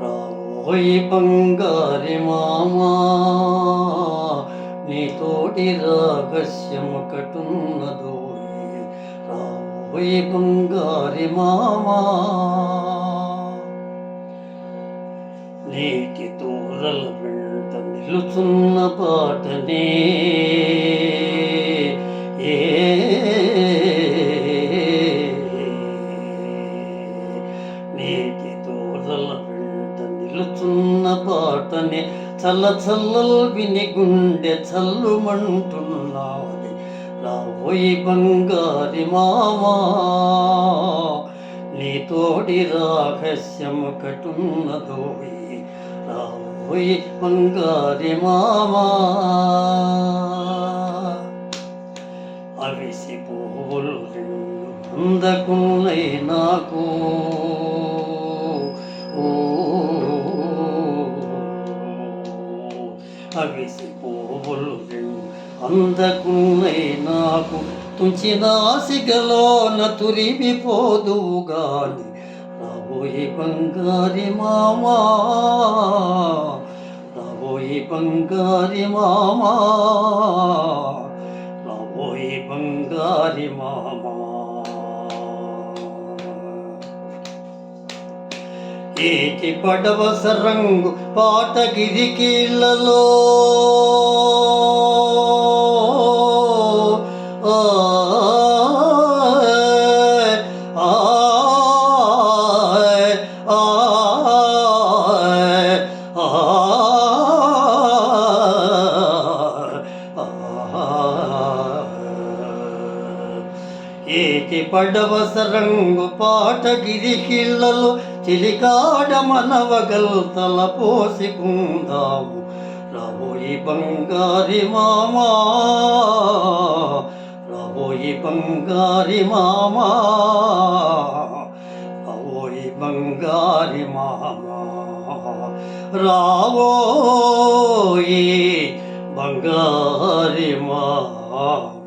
రాబోయి బంగారి మామా నీతోటి రాగస్యమొకటున్నదో రాబోయి బంగారి మామా నీటి తోరల వెంట నిలుచున్న పాటనే నీటి తోడల వెంట నిలుచున్న పాటనే చల్ల చల్లలు విని గుండె చల్లుమంటున్నాది రాబోయి బంగారి మామా నీ నీతోడి రహస్యము కటున్నదోయి రాబోయి బంగారి మామా అందకునై నాకు అవిసి పోవులు అందకునై అందకున్నై నాకు తుంచిన సిగలోన తురిమిపోదువు గాని రాబోయి బంగారి మామా. రాబోయి బంగారి మామా. రాబోయి బంగారి మామా. ఏటి పడవ సరంగు పాటగిరి కీళ్ళలో ఏటి పడవ సరంగు పాటగిరి కిళ్ళలు చిలికాడ మనవగల్ తల పోసికుందాము రాబోయి బంగారి మామా రాబోయి బంగారి మామా రాబోయి బంగారి మామా. రావోయి బంగారి మామా.